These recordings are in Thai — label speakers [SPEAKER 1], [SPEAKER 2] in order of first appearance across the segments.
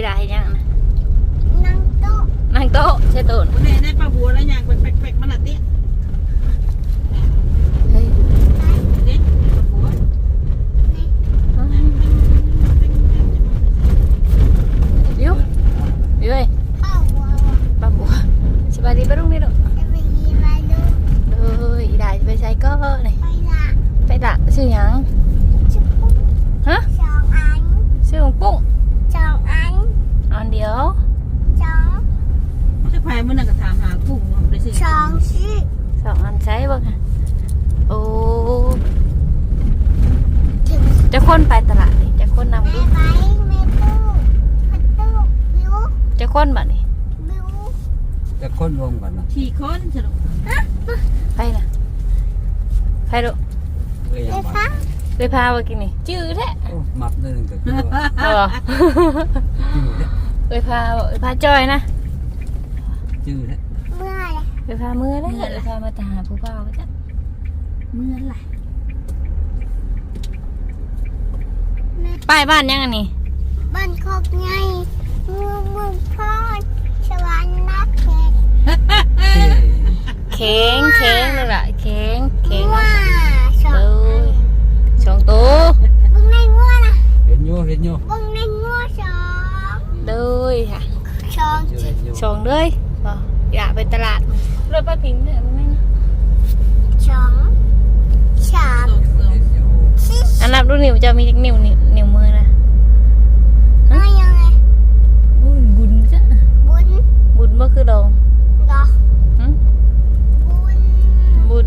[SPEAKER 1] อีดาเห็นยังนะ
[SPEAKER 2] นั่งโต๊ะ
[SPEAKER 1] นั่งโต๊ะใช่โต๊ะ
[SPEAKER 3] วันนี้ได้ปลาบัวแล้วอย่างเป็นแปลกๆมันละเตี้ย
[SPEAKER 1] เฮ้ย
[SPEAKER 3] เด็ดปลาบัว
[SPEAKER 1] บิวบิวเอ้ย
[SPEAKER 2] เข้าวัว
[SPEAKER 1] ป้าบัวสบายดีปะลุงนี่ลูก
[SPEAKER 2] จะไปยีมาดู
[SPEAKER 1] เฮ้ยอีดาจะไปใช้ก็นี่
[SPEAKER 2] ไปละ
[SPEAKER 1] ไปดักชื่อหยัง
[SPEAKER 2] ชุบ
[SPEAKER 1] ฮะ
[SPEAKER 2] สองอัน
[SPEAKER 1] ชื่อของปุ้ง
[SPEAKER 2] สองอัน
[SPEAKER 1] อันเดียว
[SPEAKER 2] สอง
[SPEAKER 3] จะพายมันน่ะก็ถามหากุ้งได้สิ
[SPEAKER 2] สองชื่อ
[SPEAKER 1] สองอันใช้บ้างค่ะโอ้
[SPEAKER 2] ถึง
[SPEAKER 1] จะคนไปตลาดนี่จะคนนำ
[SPEAKER 2] แม่
[SPEAKER 1] ดู
[SPEAKER 2] ไปแม่ตู้พัดตู้บิว
[SPEAKER 1] จะคนแบบนี้
[SPEAKER 2] บิว
[SPEAKER 4] จะค้นรวมกันนะ
[SPEAKER 3] ขี่คนสนุก
[SPEAKER 1] ไปนะไปดู
[SPEAKER 4] เอ้ย
[SPEAKER 2] ไป
[SPEAKER 4] ยัง
[SPEAKER 2] ฟั
[SPEAKER 4] มาง
[SPEAKER 1] ไปพาไปกินนี่จื้อแท้
[SPEAKER 4] โอ้มับนั่นก็คือว่า
[SPEAKER 1] เอาเหรอ
[SPEAKER 4] จื้อแท้
[SPEAKER 1] ไปพาไปพาจอยนะ
[SPEAKER 4] จื้อแท้
[SPEAKER 2] เมื่อไร
[SPEAKER 1] ไปพามือได้ไปพามาตาหาผู้บ่าวก็จะ
[SPEAKER 3] เมื่อไหร่
[SPEAKER 1] ป้ายบ้านยังอันนี้
[SPEAKER 2] บ้านโคกไงเมืองเมืองพ่อสวรรค์นักเขต
[SPEAKER 4] เท่
[SPEAKER 1] เค้งเค้งเลยล่ะเค้งเค้ง
[SPEAKER 2] ว่าสอง
[SPEAKER 1] เลยสองตัว
[SPEAKER 2] บึงในงัวนะ
[SPEAKER 4] เห็นอยู่เห็นอยู่
[SPEAKER 2] บึงในงัวสอง
[SPEAKER 1] เลยค่ะ
[SPEAKER 2] สอง
[SPEAKER 4] เห็นอยู่เห็นอยู่
[SPEAKER 1] สองเลยบ่อยากไปตลาดรถป้าพิงเนี่ยมันไม่นะ
[SPEAKER 2] สองสาม
[SPEAKER 3] สองสอง
[SPEAKER 4] เห็นอยู่
[SPEAKER 2] สี่
[SPEAKER 1] อันนับดูนิ้วจะมีนิ้วนิ้วนิ้วมือนะ
[SPEAKER 2] อะไรยังไง
[SPEAKER 1] อุ้ยบุญจ้ะ
[SPEAKER 2] บุญ
[SPEAKER 1] บุญเมื่อคือดอง
[SPEAKER 2] ดอก
[SPEAKER 1] หึ
[SPEAKER 2] บุญ
[SPEAKER 1] บุญ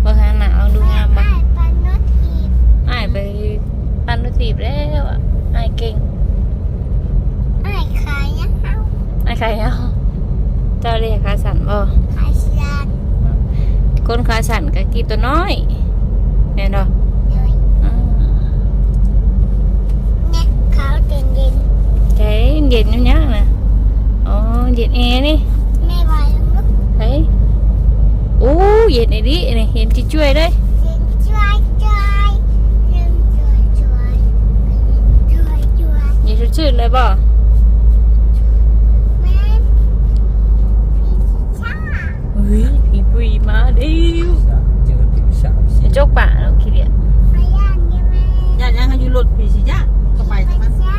[SPEAKER 1] เบิ่งหาหนาลองดูงามบ่
[SPEAKER 2] แม่ปานนทีบ
[SPEAKER 1] อ้ายไปปันรถถีบแล้วอะอ้ายเก่ง
[SPEAKER 2] ไอ้ขายยังเอา
[SPEAKER 1] อ้าย ใครเอาเจ้าเรียกขาสั่นบ่
[SPEAKER 2] ขายชาด
[SPEAKER 1] คนขาสั่นก็กี่ตัวน้อยเห็นดอก
[SPEAKER 2] เลย
[SPEAKER 1] อ่า
[SPEAKER 2] เนี่ยเขาเย็นเย็น
[SPEAKER 1] ใจเย็นอยู่ยังนะอ๋อเย็นแอร์นี่
[SPEAKER 2] แม่วายลูก
[SPEAKER 1] เฮ้ยโอ้เย็นไอ้ดินี่เห็นที่ช่วยเลย
[SPEAKER 2] เย็นช่วยช่วยเย็นช่วยช่วยช่วยช่วย
[SPEAKER 1] เย็นชื่นๆเลยบ่
[SPEAKER 2] แม่พี่ชา
[SPEAKER 1] เฮ้ยผีปุยมาเดิว
[SPEAKER 4] สามเจอผิวสามสี
[SPEAKER 1] จะจกป่าแล้วขี้เดียด
[SPEAKER 2] พยานยังไง
[SPEAKER 3] ย่านยังอยู่รถผีสิจ้าก็ไป
[SPEAKER 2] ไป
[SPEAKER 3] ทางมัน
[SPEAKER 2] ชา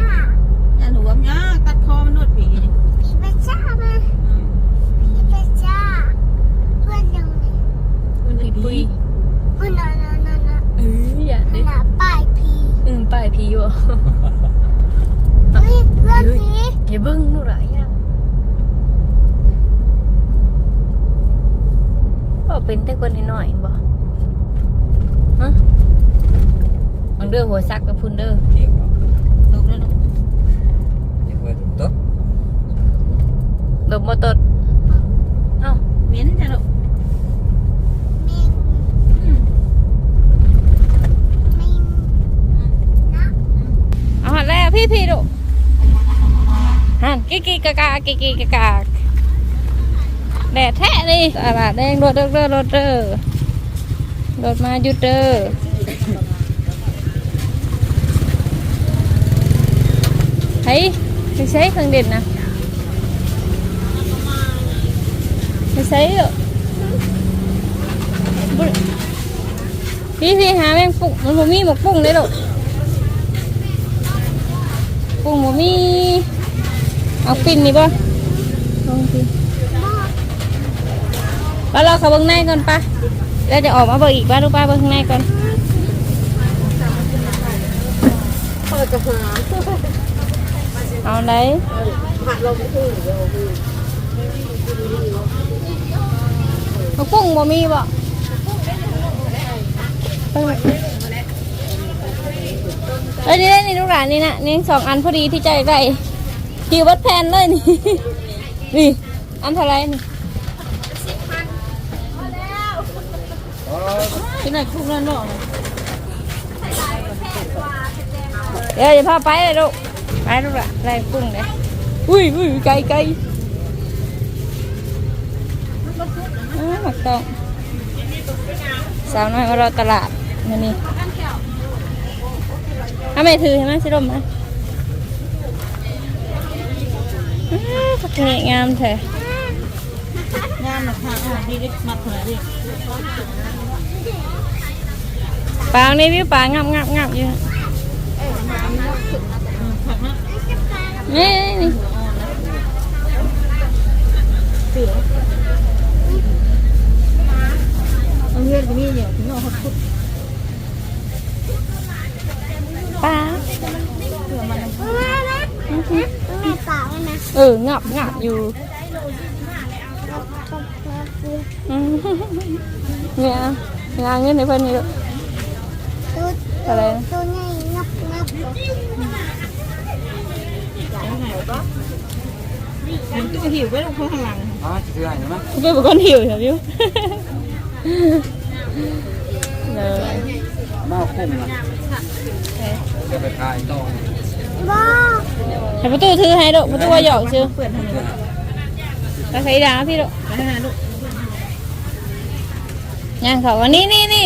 [SPEAKER 3] ย่านหัวมันยากตัดคอมันนวดผีนี่
[SPEAKER 2] พี่ไปชามาพี่ไปชาเพื่อนยังไง
[SPEAKER 3] มัน
[SPEAKER 1] ผี
[SPEAKER 3] ผี
[SPEAKER 1] ปุย
[SPEAKER 2] มันน่ะน่ะน่ะน่ะ
[SPEAKER 1] เอ้ยอย่า
[SPEAKER 2] มั
[SPEAKER 1] ดิ
[SPEAKER 2] นน่ะป้ายพี่
[SPEAKER 1] อืมป้ายผีวะ
[SPEAKER 2] เฮ้ยเพื่อนพี่
[SPEAKER 1] อย่าเบิ้งนู่นไรอะก็เป็นแต่คนน้อยๆบ่ฮะมันเด้อหัวซักกับพุ่นเด้อ
[SPEAKER 4] เที่ยงเนาะ
[SPEAKER 3] ตกแล้วลูก
[SPEAKER 4] ยังไว้ถูกต้อง
[SPEAKER 1] ดมบ่ตดเอ้า
[SPEAKER 3] เหม็นจ้ะลูก
[SPEAKER 2] มิน
[SPEAKER 3] อืม
[SPEAKER 2] มินนะ
[SPEAKER 1] เอาหันแล้วพี่พี่ดู หันกิกกิกกากากิกกิกกากาแดดแท้นี่ตลาดแดงรถเด้อเด้อรถเด้อรถมาหยุดเด้อเฮ้ยไม่ใช่เครื่องเด่นนะไม่ใช่หรอกบุพี่พี่หาแมงปุ้งมันบ่มีหมกปุ้งเลยหรอกปุ้งบ่มี เอาปิ้นนี่ป่ะลองสิไปรอเขาเบิ่งในก่อนปะแล้วจะออกมาเบิ่งอีกป่ะลูกป้าเบิ่งข้างในก่อน
[SPEAKER 3] เปิดกระหา
[SPEAKER 1] เอาไหน
[SPEAKER 3] ผัดลมขึ้นเดี๋ย
[SPEAKER 1] เอาปุ้งบ่มีบ่เอ้ยเอ้ยนี่ได้นี่ลูกหลานนี่นะนี่สองอันพอดีที่ใจได้ คิววัดแพนเลยนี่ นี่อันเท่าไรนี่
[SPEAKER 3] ที่ไหนกุ้งนั่นเนาะ
[SPEAKER 1] เดี๋ยวจะพาไปเลยลูกไปลูกละไรปุ้งเลยอุ้ยอุ้ยไกลไกลอ้าวหมักต้องสาวน้อยมารอตลาดนี่ถ้าไมถือเห็นไหมสิลมมาอ้าว ผักเงะงามแท้
[SPEAKER 3] งามนะคะอะนี่เล็กมัดขนาดนี้
[SPEAKER 1] ปลาในวิวปลางับงับงับอยู่
[SPEAKER 3] ผักนะ
[SPEAKER 1] นี่นี่
[SPEAKER 3] เสือเอาเงื่อนก็มีเหนียวถึงเอาเขาพุด
[SPEAKER 1] ปลา
[SPEAKER 2] แม่เปล่านะ
[SPEAKER 1] เออ งับงับอยู่อืมเนี่ยงานเงินในเพิ่นนี่ลูก
[SPEAKER 2] ตัว
[SPEAKER 1] อะไร
[SPEAKER 2] ตัวนี้งับงับ
[SPEAKER 3] มันก็หิวไปลงข้างหลัง
[SPEAKER 4] อ๋อจะคืออะไรนะมั้ง
[SPEAKER 1] เป็นบุคคลหิวใช่ไหมเลย
[SPEAKER 4] มาคุ้มนะจะไปขายต่อ
[SPEAKER 2] บ้า
[SPEAKER 1] ให้ประตูถือให้ลูกประตูว่าหยอกชื่อ
[SPEAKER 3] เปิดทางนี้
[SPEAKER 1] ตาใครด่าพี่ลูก
[SPEAKER 3] ไปหาลูก
[SPEAKER 1] ย่างเขาวันนี้นี่นี่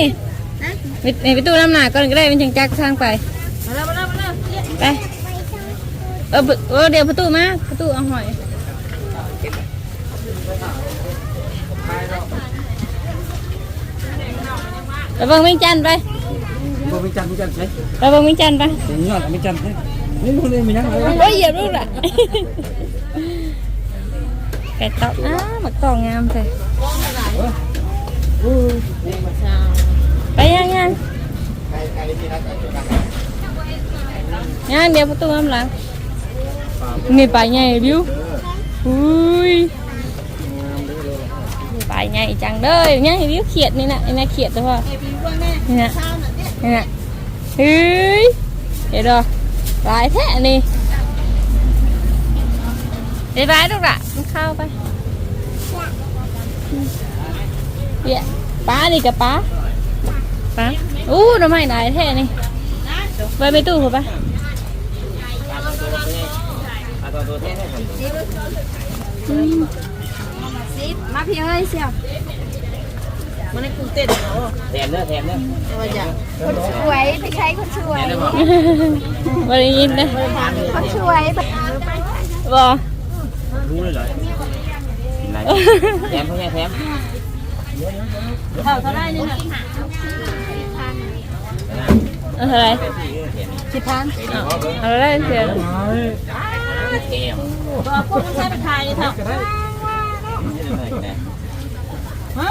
[SPEAKER 1] มีมีประตูน้ำหนาก่อนก็ได้เป็นจังจักทางไป
[SPEAKER 3] มาแล้วมาแล้วมาแล้ว
[SPEAKER 1] ไปเออประเออเดี๋ยวประตูมาประตูเอาหอยไปเบิ่งมิงจันทร์ไป
[SPEAKER 4] บ่มีจันทร์มีจันทร์ใช่
[SPEAKER 1] ไปเบิ่งมิงจันทร์ไป
[SPEAKER 4] ถึงยอดมีจันทร์ใช่นี่มันเลยมีนังเลย
[SPEAKER 1] โอ้ยเหยียบลูกละไก่ตอกอ้าหมักตองงามเลยไปยังยังยังเดี๋ยวประตูน้ำหลังนี่ไป ไงบิวอุ้ยไปไงจังเด้อยังบิวเขียดนี่นะนี่นะเขียดตัวพ่อนี่นะนี่นะเฮ้ยเดี๋ยวรอลายแท้นี่ไปไปลูกละมันเข้าไปเดี๋ยวป้านี่กับป้าป้าอู้ทำไมลายแท้นี่ไปไปตู้เขาไป
[SPEAKER 2] มาพี่เอ้ยเสี่ยว
[SPEAKER 3] มันในกรุงเต้นเหรอ
[SPEAKER 4] แถมเด้อแถมเด้อ
[SPEAKER 3] ว่าอย่าง
[SPEAKER 2] คนสวยไปใช้คนสวย
[SPEAKER 1] บริยินนะ
[SPEAKER 2] คนสวย
[SPEAKER 1] บอ
[SPEAKER 4] รู้เลยเหรอแถมเพื่อนแถม
[SPEAKER 3] เท่าเท่าไรนี่นะ
[SPEAKER 1] เอาเท่าไร
[SPEAKER 3] สิบพัน
[SPEAKER 1] เอาอะไรเสีย
[SPEAKER 4] แถม
[SPEAKER 3] ก็พวกมันใช้เป็นไทยเท่าฮะ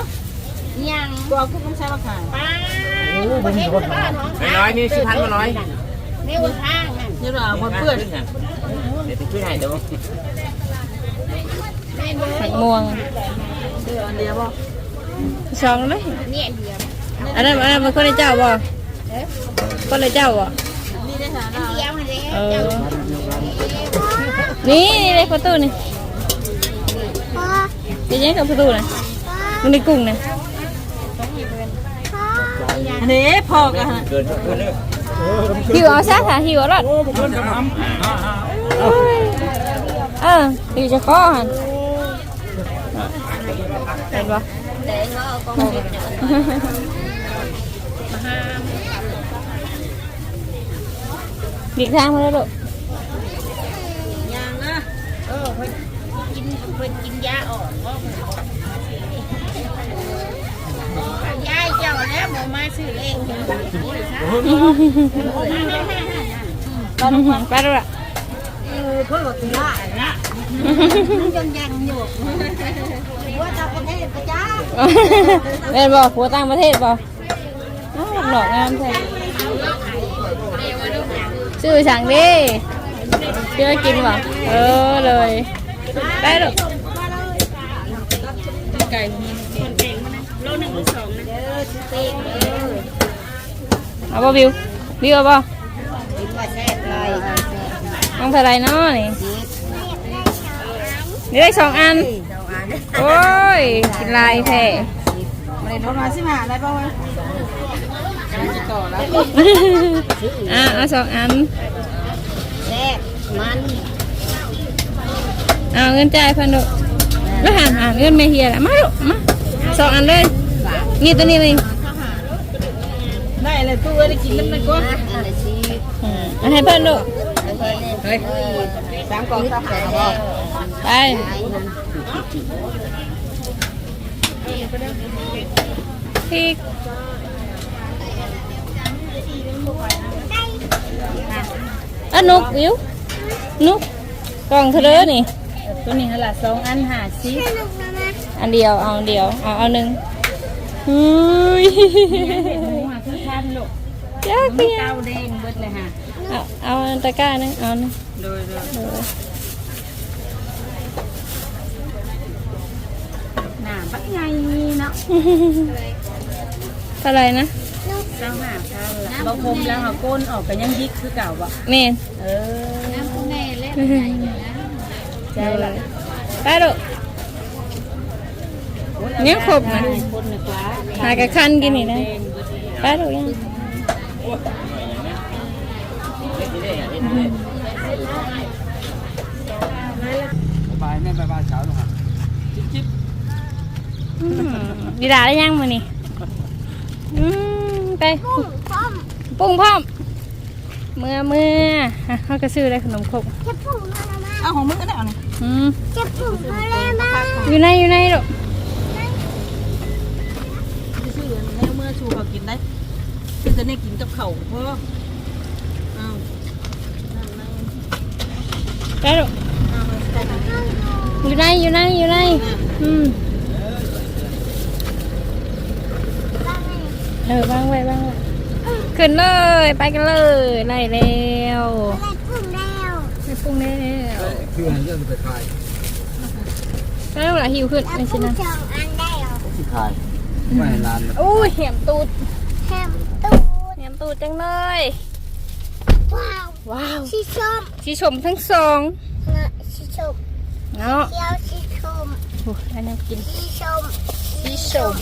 [SPEAKER 2] ยัง
[SPEAKER 3] ตัวพวกมันใช้มาขาย
[SPEAKER 4] ไม่ร้อยมีสิบพันมาร้อย
[SPEAKER 2] ไม่วันทางนั่น
[SPEAKER 3] นี่เรามาเปื้อน
[SPEAKER 4] เดี๋ยวไปช่วยให้เดี๋ยว
[SPEAKER 1] ผักม่วง
[SPEAKER 3] เดืออันเดียวบ่
[SPEAKER 1] สองเลย
[SPEAKER 2] เนี่ยเดียว
[SPEAKER 1] อันนั้นอันนั้นมันคนในเจ้าบ่คนในเจ้าบ่
[SPEAKER 3] นี่ได้หาเรา
[SPEAKER 2] เดียวมาเลย
[SPEAKER 1] เออนี่นี่เลยประตูนี่
[SPEAKER 2] พ่อ
[SPEAKER 1] จะยังกับประตูนะมันในกุ้งนะ
[SPEAKER 2] พ่ อ
[SPEAKER 3] อันนี้พอกันฮะ
[SPEAKER 4] เกินเกินเลย
[SPEAKER 1] หิวเอาซะค่ะหิวเอาละ
[SPEAKER 4] เกินจะท
[SPEAKER 1] เออหิวจะคอหันเห็นปะดิกทางมาแล้วลูก
[SPEAKER 3] ยังนะ
[SPEAKER 2] เออเพิ่นกินเพิ่นกินยาออก มอมาซื้อเลข
[SPEAKER 1] ไปแล้วล่ะ
[SPEAKER 3] เพื่อนบอกว่านะ
[SPEAKER 2] ยังยังอยู่ว่าจะประเทศประจ้า
[SPEAKER 1] เล่นบ่ผัวต่างประเทศบ่อ้าวหลอกงามแท้ชื่อสั่งดิชื่อกินบ่เออเลยได้ลูก
[SPEAKER 3] ไก่โลหนึ่งหรือสองนะ
[SPEAKER 1] เอาบ่บิวบิวเอาบ่
[SPEAKER 2] กินว่าแซ่บเลย
[SPEAKER 1] ต้องเท่าไรเนาะนี่นี่ได้สองอัน โอ้ย กินลายแท้
[SPEAKER 3] มาเลยประมาณสิบห้าได้ป่าวจะต่อแล้ว
[SPEAKER 1] อะเอาสองอัน
[SPEAKER 2] แซ่บมัน
[SPEAKER 1] เอาเงินจ่ายเพันดุแล้วหาหาเงินไม่เฮียละมาดุมาสองอันเลย นี่ตัวนี้เลย
[SPEAKER 3] ได้เลยตู้ได้กินน้ำมันก็
[SPEAKER 2] อะไรสิ
[SPEAKER 1] อืมเอาให้เพิ่นลูก
[SPEAKER 3] เฮ้ยสามกล่องสามกล่อง
[SPEAKER 1] ไปพริกอะนุกวิวนุกกล่องเธอเด้อนี่
[SPEAKER 3] ตัวนี้ละสองอันห้าสิบ
[SPEAKER 2] สนุกนะนะ
[SPEAKER 1] อันเดียวเอาอันเดียวเอาเอาหนึ่ง อุ้ย
[SPEAKER 3] หมูอะคือพันลูก
[SPEAKER 1] ยาก
[SPEAKER 3] มี
[SPEAKER 1] เพีย
[SPEAKER 3] เก้าแดงเบิดเลยฮะ
[SPEAKER 1] เอาเอาอันตะกร้าหนึงเอาหนึ่ง
[SPEAKER 3] โดยโดย
[SPEAKER 1] เออ
[SPEAKER 3] หน้าปักไงเนาะ
[SPEAKER 1] เท่าไหรนะ
[SPEAKER 3] เจ้าหน้าข้าวละบางคมแล้วเอาก้นออกไปยังยิกคือเก่าบ่
[SPEAKER 1] เมน
[SPEAKER 3] เออน้ำแม่เล่นใจละ
[SPEAKER 1] ไปดู เนี่ยครบนะ
[SPEAKER 3] คนนึกว่า
[SPEAKER 1] หากระคันกินนี่นะไปดูยัง
[SPEAKER 4] บายแม่บายบายเช้าลงฮะจิ๊บจิ๊บ
[SPEAKER 1] อืมดีดาได้ยังมือนี่อืมไป
[SPEAKER 2] ปุ้งพร้อม
[SPEAKER 1] ปรุงพร้อมเมื่อเมื่อฮะเขาก็ซื้อได้ขนมครก
[SPEAKER 2] จะปุ้งมาแล้วมา
[SPEAKER 3] เอาของมึงก็ได้เอานี่
[SPEAKER 1] อืม
[SPEAKER 2] จะปุ้งมาแล้วมา
[SPEAKER 1] อยู่ในอยู่ในดู
[SPEAKER 3] ชื่อ ชูเขากินได้คือจะได้กินกับเขาเพราะอ้าว
[SPEAKER 1] ไปดูอยู่ในอยู่ในอยู่ในอืมเออวางไว้วางไว้ขึ้นเลย ไปกันเลยไล่แล้ว
[SPEAKER 2] อะไรปุ้งแล้ว
[SPEAKER 1] ไปปรุงแล้ว
[SPEAKER 4] คือให้เรื่องไปขาย
[SPEAKER 1] แล้วล่ะหิวขึ้น
[SPEAKER 2] แล้ว
[SPEAKER 1] ไม่ใช่
[SPEAKER 2] ปุ้ง
[SPEAKER 1] นะ
[SPEAKER 2] สองอันได้เหรอ
[SPEAKER 4] ที่ขาย ไม่ให้ร้าน
[SPEAKER 1] อู้เหี่ยมตูด
[SPEAKER 2] แฮมตูด
[SPEAKER 1] เหี่ยมตูดจังเลย
[SPEAKER 2] ว้าว
[SPEAKER 1] ว้าว
[SPEAKER 2] ชีชม
[SPEAKER 1] ชีชมทั้งสอง
[SPEAKER 2] เงาะชีชม
[SPEAKER 1] เนาะ
[SPEAKER 2] เขียวชีชม
[SPEAKER 1] โอ้ยอันนี้กิน
[SPEAKER 2] ชีชม
[SPEAKER 1] ชีชม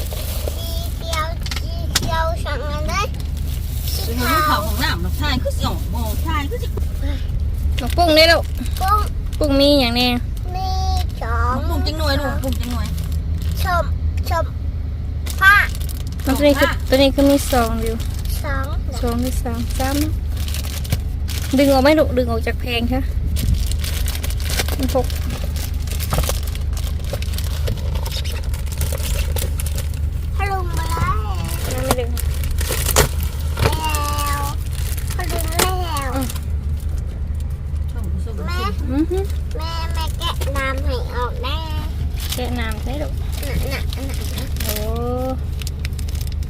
[SPEAKER 2] ชีเขียวชีเขียวสองอันได้ชี
[SPEAKER 3] เป็น
[SPEAKER 2] ขา
[SPEAKER 3] เขา
[SPEAKER 2] ว
[SPEAKER 3] ของน้ำน้ำชายคือสิออกมองชายคือสิ
[SPEAKER 1] มาปรุงได้แล้ว
[SPEAKER 2] ปุ้ง
[SPEAKER 1] ปรุงมีอย่างแน่
[SPEAKER 2] มีสอง
[SPEAKER 3] ปุ่มจังหน่วยลูกปุ่มจังหน่วย
[SPEAKER 2] ชมชมผ้า
[SPEAKER 1] มัน ตัวนี้คือตัวนี้คือมีสองอยู่
[SPEAKER 2] สอง
[SPEAKER 1] สองมีสามสามเนาะดึงออกไหมลูกดึงออกจากแพงค่ะมันหก
[SPEAKER 2] พลุงมาแล้ว
[SPEAKER 1] นั่นไม่ดึง
[SPEAKER 2] แล้วพลุงแล้ว
[SPEAKER 3] ต้องผสม
[SPEAKER 2] แม่
[SPEAKER 1] อือฮึ
[SPEAKER 2] แม่แม่แกะน้ำให้ออกได้
[SPEAKER 1] แช่น้ำได้ลูก
[SPEAKER 2] น่ะน่ะน่ะน่ะ
[SPEAKER 1] โอ้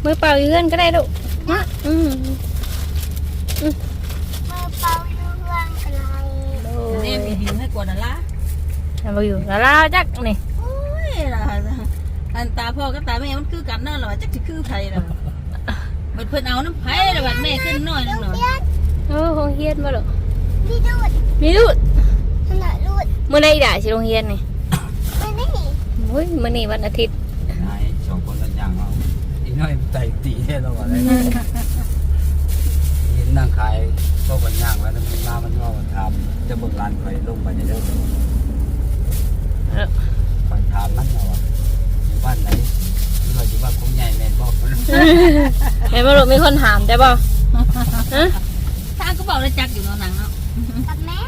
[SPEAKER 1] มือเปล่าอยู่เพื่อนก็ได้ลูกนะอืม
[SPEAKER 2] มือเป่าเรื่องอะไร
[SPEAKER 3] เนี่ยมีหิวให้กว่านั่นละ
[SPEAKER 1] เอาไปอยู่แล้วลาจักนี่
[SPEAKER 3] โอ้ยล่ะอันตาพ่อกับตาแม่มันคือกันเนาะหรอจักสิคือไผล่ะบัดเพิ่นเอาน้ำไผแล้วบัดแม่ขึ้นน้อยนึงหน่อย
[SPEAKER 2] เลือด
[SPEAKER 1] โอ้โรงเรียนมาลูก
[SPEAKER 2] มีดูด
[SPEAKER 1] มีลูก
[SPEAKER 2] ขนาดดูด
[SPEAKER 1] เมื่อไรด่าสิโรงเรียนนี่
[SPEAKER 2] ไม่ได้
[SPEAKER 1] โอ้ยมื่อนี้วันอาทิตย์
[SPEAKER 4] นายสองคนละอย่างเอาอี น้อยใจตีแค่เราอะไรยินนั่งขายก็กันย่างแล้วมันมามันว่าถามจะเบิกร้านไปลงไปในเรื่อง
[SPEAKER 1] เออ
[SPEAKER 4] ไปถามมันเอาว่าอยู่บ้านไหนที่ว่าอยู่บ้านคงใหญ่แม่นบอกมัน
[SPEAKER 1] แม่มาลูกมีคนถามได้ป่ะฮะ
[SPEAKER 3] ถ้าก็บอกเลยจักอยู่เนาะหนังเนาะ
[SPEAKER 2] กับแม่